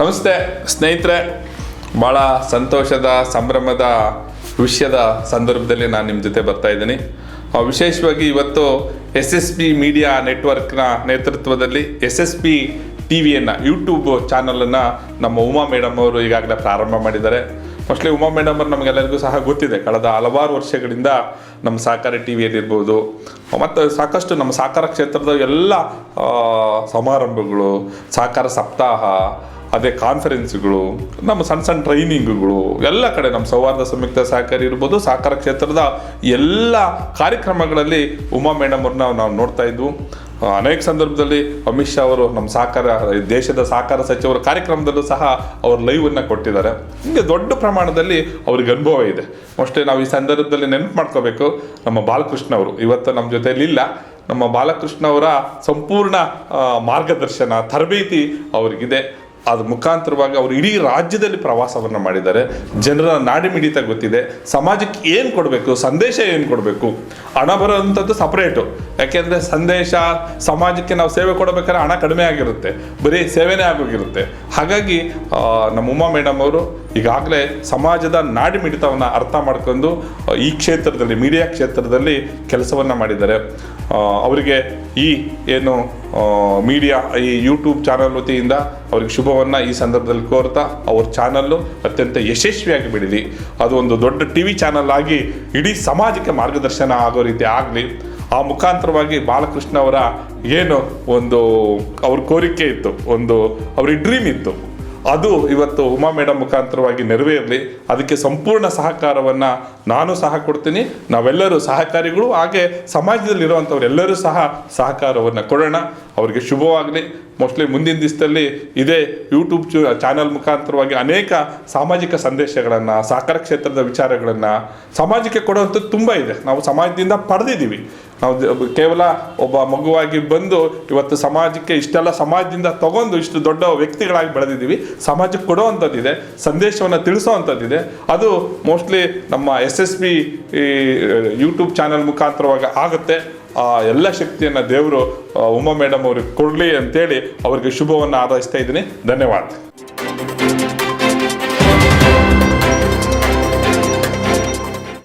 ನಮಸ್ತೆ, ಸ್ನೇಹಿತರೆ. ಭಾಳ ಸಂತೋಷದ, ಸಂಭ್ರಮದ ವಿಷಯದ ಸಂದರ್ಭದಲ್ಲಿ ನಾನು ನಿಮ್ಮ ಜೊತೆ ಬರ್ತಾ ಇದ್ದೀನಿ. ವಿಶೇಷವಾಗಿ ಇವತ್ತು ಎಸ್ ಎಸ್ ಪಿ ಮೀಡಿಯಾ ನೆಟ್ವರ್ಕ್ನ ನೇತೃತ್ವದಲ್ಲಿ ಎಸ್ ಎಸ್ ಪಿ ಟಿ ವಿಯನ್ನು ಯೂಟ್ಯೂಬ್ ಚಾನಲನ್ನು ನಮ್ಮ ಉಮಾ ಮೇಡಮ್ ಅವರು ಈಗಾಗಲೇ ಪ್ರಾರಂಭ ಮಾಡಿದ್ದಾರೆ. ಮೋಸ್ಟ್ಲಿ ಉಮಾ ಮೇಡಮ್ ಅವರು ನಮಗೆಲ್ಲರಿಗೂ ಸಹ ಗೊತ್ತಿದೆ. ಕಳೆದ ಹಲವಾರು ವರ್ಷಗಳಿಂದ ನಮ್ಮ ಸಹಕಾರ ಟಿ ವಿಯಲ್ಲಿರ್ಬೋದು ಮತ್ತು ಸಾಕಷ್ಟು ನಮ್ಮ ಸಹಕಾರ ಕ್ಷೇತ್ರದ ಎಲ್ಲ ಸಮಾರಂಭಗಳು, ಸಹಕಾರ ಸಪ್ತಾಹ ಅದೇ ಕಾನ್ಫರೆನ್ಸ್ಗಳು ನಮ್ಮ ಸಣ್ಣ ಸಣ್ಣ ಟ್ರೈನಿಂಗ್ಗಳು ಎಲ್ಲ ಕಡೆ ನಮ್ಮ ಸೌಹಾರ್ದ, ಸಂಯುಕ್ತ, ಸಹಕಾರಿ ಇರ್ಬೋದು, ಸಹಕಾರ ಕ್ಷೇತ್ರದ ಎಲ್ಲ ಕಾರ್ಯಕ್ರಮಗಳಲ್ಲಿ ಉಮಾ ಮೇಡಮ್ ಅವ್ರನ್ನ ನಾವು ನೋಡ್ತಾ ಇದ್ವು. ಅನೇಕ ಸಂದರ್ಭದಲ್ಲಿ ಅಮಿತ್ ಶಾ ಅವರು ನಮ್ಮ ಸಹಕಾರ ದೇಶದ ಸಹಕಾರ ಸಚಿವರ ಕಾರ್ಯಕ್ರಮದಲ್ಲೂ ಸಹ ಅವರು ಲೈವನ್ನು ಕೊಟ್ಟಿದ್ದಾರೆ. ಹಿಂಗೆ ದೊಡ್ಡ ಪ್ರಮಾಣದಲ್ಲಿ ಅವ್ರಿಗೆ ಅನುಭವ ಇದೆ. ಅಷ್ಟೇ ನಾವು ಈ ಸಂದರ್ಭದಲ್ಲಿ ನೆನಪು ಮಾಡ್ಕೋಬೇಕು, ನಮ್ಮ ಬಾಲಕೃಷ್ಣ ಅವರು, ಇವತ್ತು ನಮ್ಮ ಜೊತೆಯಲ್ಲಿಲ್ಲ ನಮ್ಮ ಬಾಲಕೃಷ್ಣ ಅವರ ಸಂಪೂರ್ಣ ಮಾರ್ಗದರ್ಶನ, ತರಬೇತಿ ಅವ್ರಿಗಿದೆ. ಅದ್ರ ಮುಖಾಂತರವಾಗಿ ಅವರು ಇಡೀ ರಾಜ್ಯದಲ್ಲಿ ಪ್ರವಾಸವನ್ನು ಮಾಡಿದ್ದಾರೆ. ಜನರ ನಾಡಿ ಮಿಡಿತ ಗೊತ್ತಿದೆ. ಸಮಾಜಕ್ಕೆ ಏನು ಕೊಡಬೇಕು? ಸಂದೇಶ ಏನು ಕೊಡಬೇಕು? ಹಣ ಬರೋವಂಥದ್ದು ಸಪ್ರೇಟು ಯಾಕೆಂದರೆ ಸಂದೇಶ ಸಮಾಜಕ್ಕೆ ನಾವು ಸೇವೆ ಕೊಡಬೇಕಾದ್ರೆ ಹಣ ಕಡಿಮೆ ಆಗಿರುತ್ತೆ. ಬರೀ ಸೇವೆನೇ ಆಗೋಗಿರುತ್ತೆ. ಹಾಗಾಗಿ ನಮ್ಮ ಉಮಾ ಮೇಡಮ್ ಅವರು ಈಗಾಗಲೇ ಸಮಾಜದ ನಾಡಿ ಮಿಡಿತವನ್ನು ಅರ್ಥ ಮಾಡ್ಕೊಂಡು ಈ ಕ್ಷೇತ್ರದಲ್ಲಿ, ಮೀಡಿಯಾ ಕ್ಷೇತ್ರದಲ್ಲಿ ಕೆಲಸವನ್ನು ಮಾಡಿದ್ದಾರೆ. ಅವರಿಗೆ ಈ, ಏನು ಮೀಡಿಯಾ ಈ ಯೂಟ್ಯೂಬ್ ಚಾನಲ್ ವತಿಯಿಂದ ಅವ್ರಿಗೆ ಶುಭವನ್ನು ಈ ಸಂದರ್ಭದಲ್ಲಿ ಕೋರ್ತಾ ಅವ್ರ ಚಾನಲ್ಲು ಅತ್ಯಂತ ಯಶಸ್ವಿಯಾಗಿ ಬೆಳೀಲಿ ಅದು ಒಂದು ದೊಡ್ಡ ಟಿ ವಿ ಚಾನಲ್ ಆಗಿ ಇಡೀ ಸಮಾಜಕ್ಕೆ ಮಾರ್ಗದರ್ಶನ ಆಗೋ ರೀತಿ ಆಗಲಿ. ಆ ಮುಖಾಂತರವಾಗಿ ಬಾಲಕೃಷ್ಣ ಅವರ ಏನು ಒಂದು ಅವ್ರ ಕೋರಿಕೆ ಇತ್ತು, ಒಂದು ಅವ್ರಿಗೆ ಡ್ರೀಮ್ ಇತ್ತು. ಅದು ಇವತ್ತು ಉಮಾ ಮೇಡಮ್ ಮುಖಾಂತರವಾಗಿ ನೆರವೇರಲಿ. ಅದಕ್ಕೆ ಸಂಪೂರ್ಣ ಸಹಕಾರವನ್ನು ನಾನು ಸಹ ಕೊಡ್ತೀನಿ. ನಾವೆಲ್ಲರೂ ಸಹಕಾರಿಗಳು, ಹಾಗೆ ಸಮಾಜದಲ್ಲಿರುವಂಥವರೆಲ್ಲರೂ ಸಹ ಸಹಕಾರವನ್ನು ಕೊಡೋಣ. ಅವರಿಗೆ ಶುಭವಾಗಲಿ. ಮೋಸ್ಟ್ಲಿ ಮುಂದಿನ ದಿವಸದಲ್ಲಿ ಇದೇ ಯೂಟ್ಯೂಬ್ ಚಾನಲ್ ಮುಖಾಂತರವಾಗಿ ಅನೇಕ ಸಾಮಾಜಿಕ ಸಂದೇಶಗಳನ್ನು, ಸಹಕಾರ ಕ್ಷೇತ್ರದ ವಿಚಾರಗಳನ್ನು ಸಮಾಜಕ್ಕೆ ಕೊಡುವಂಥದ್ದು ತುಂಬ ಇದೆ. ನಾವು ಸಮಾಜದಿಂದ ಪಡೆದಿದ್ದೀವಿ. ನಾವು ಕೇವಲ ಒಬ್ಬ ಮಗುವಾಗಿ ಬಂದು ಇವತ್ತು ಸಮಾಜಕ್ಕೆ ಇಷ್ಟೆಲ್ಲ ಸಮಾಜದಿಂದ ತಗೊಂಡು ಇಷ್ಟು ದೊಡ್ಡ ವ್ಯಕ್ತಿಗಳಾಗಿ ಬೆಳೆದಿದ್ದೀವಿ. ಸಮಾಜಕ್ಕೆ ಕೊಡುವಂಥದ್ದಿದೆ ಸಂದೇಶವನ್ನು ತಿಳಿಸೋವಂಥದ್ದಿದೆ ಅದು ಮೋಸ್ಟ್ಲಿ ನಮ್ಮ S S B YouTube channel ಮುಖಾಂತರವಾಗಿ ಆಗುತ್ತೆ. ಆ ಎಲ್ಲ ಶಕ್ತಿಯನ್ನು ದೇವರು ಉಮಾ ಮೇಡಮ್ ಅವ್ರಿಗೆ ಕೊಡಲಿ ಅಂತೇಳಿ ಅವರಿಗೆ ಶುಭವನ್ನು ಆರೈಸ್ತಾ ಇದ್ದೀನಿ. ಧನ್ಯವಾದ.